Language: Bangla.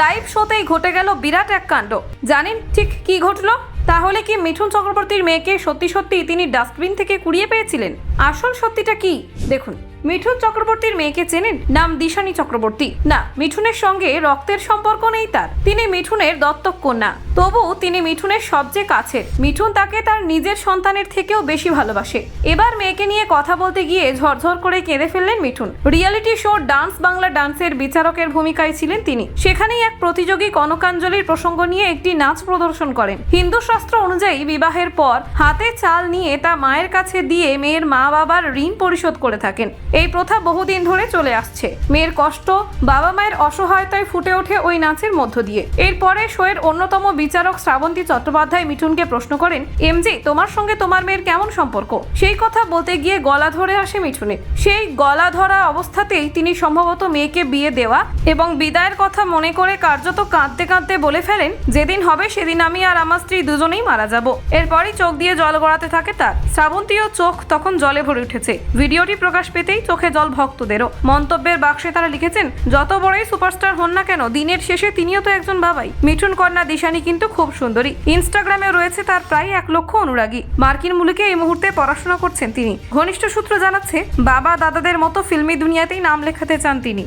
লাইভ শোতেই ঘটে গেল বিরাট এক কাণ্ড। জানেন ঠিক কি ঘটলো? তাহলে কি মিঠুন চক্রবর্তীর মেয়েকে সত্যি সত্যি তিনি ডাস্টবিন থেকে কুড়িয়ে পেয়েছিলেন? আসল সত্যিটা কি? দেখুন, মিঠুন চক্রবর্তীর মেয়েকে চেনেন? নাম দিশানি চক্রবর্তী। না, মিঠুনের সঙ্গে রক্তের সম্পর্ক নেই তার। তিনি মিঠুনের দত্তক কন্যা। তবু তিনি মিঠুনের সবচেয়ে কাছের। মিঠুন তাকে তার নিজের সন্তানের থেকেও বেশি ভালোবাসে। এবার মেয়েকে নিয়ে কথা বলতে গিয়ে ঝরঝর করে কেঁদে ফেললেন Mithun. Reality show dance Bangla ডান্সের বিচারকের ভূমিকায় ছিলেন তিনি। সেখানেই এক প্রতিযোগী কনকাঞ্জলির প্রসঙ্গ নিয়ে একটি নাচ প্রদর্শন করেন। হিন্দু শাস্ত্র অনুযায়ী বিবাহের পর হাতে চাল নিয়ে তা মায়ের কাছে দিয়ে মেয়ের মা বাবার ঋণ পরিশোধ করে থাকেন। এই প্রথা বহুদিন ধরে চলে আসছে। মেয়ের কষ্ট বাবা মায়ের অসহায়তায় ফুটে ওঠে ওই নাচের মধ্য দিয়ে। এরপরে শোয়ের অন্যতম বিচারক শ্রাবন্তী চট্টোপাধ্যায় মিঠুনকে প্রশ্ন করেন, এমজি, তোমার সঙ্গে তোমার মেয়ের কেমন সম্পর্ক? সেই কথা বলতে গিয়ে গলা ধরে আসে মিঠুনের। সেই গলা ধরা অবস্থাতেই তিনি সম্ভবত মেয়েকে বিয়ে দেওয়া এবং বিদায়ের কথা মনে করে কার্যত কাঁদতে কাঁদতে বলে ফেলেন, যেদিন হবে সেদিন আমি আর আমার স্ত্রী দুজনেই মারা যাব। এরপরই চোখ দিয়ে জল গড়াতে থাকে তার। শ্রাবন্তীও চোখ তখন জলে ভরে উঠেছে। ভিডিওটি প্রকাশ পেতেই চোখে জল ভক্তদেরও। মন্তব্যের বাক্সে তারা লিখেছেন, যত বড়ই সুপারস্টার হন না কেন, দিনের শেষে তিনিও তো একজন বাবাই। মিঠুন, কন্যা, দিশানি কিন্তু খুব সুন্দরী। ইনস্টাগ্রামে রয়েছে তার প্রায় এক লক্ষ অনুরাগী। মার্কিন মুলুকে এই মুহূর্তে পড়াশোনা করছেন তিনি। ঘনিষ্ঠ সূত্র জানাচ্ছে, বাবা দাদাদের মতো ফিল্মি দুনিয়াতেই নাম লেখাতে চান তিনি।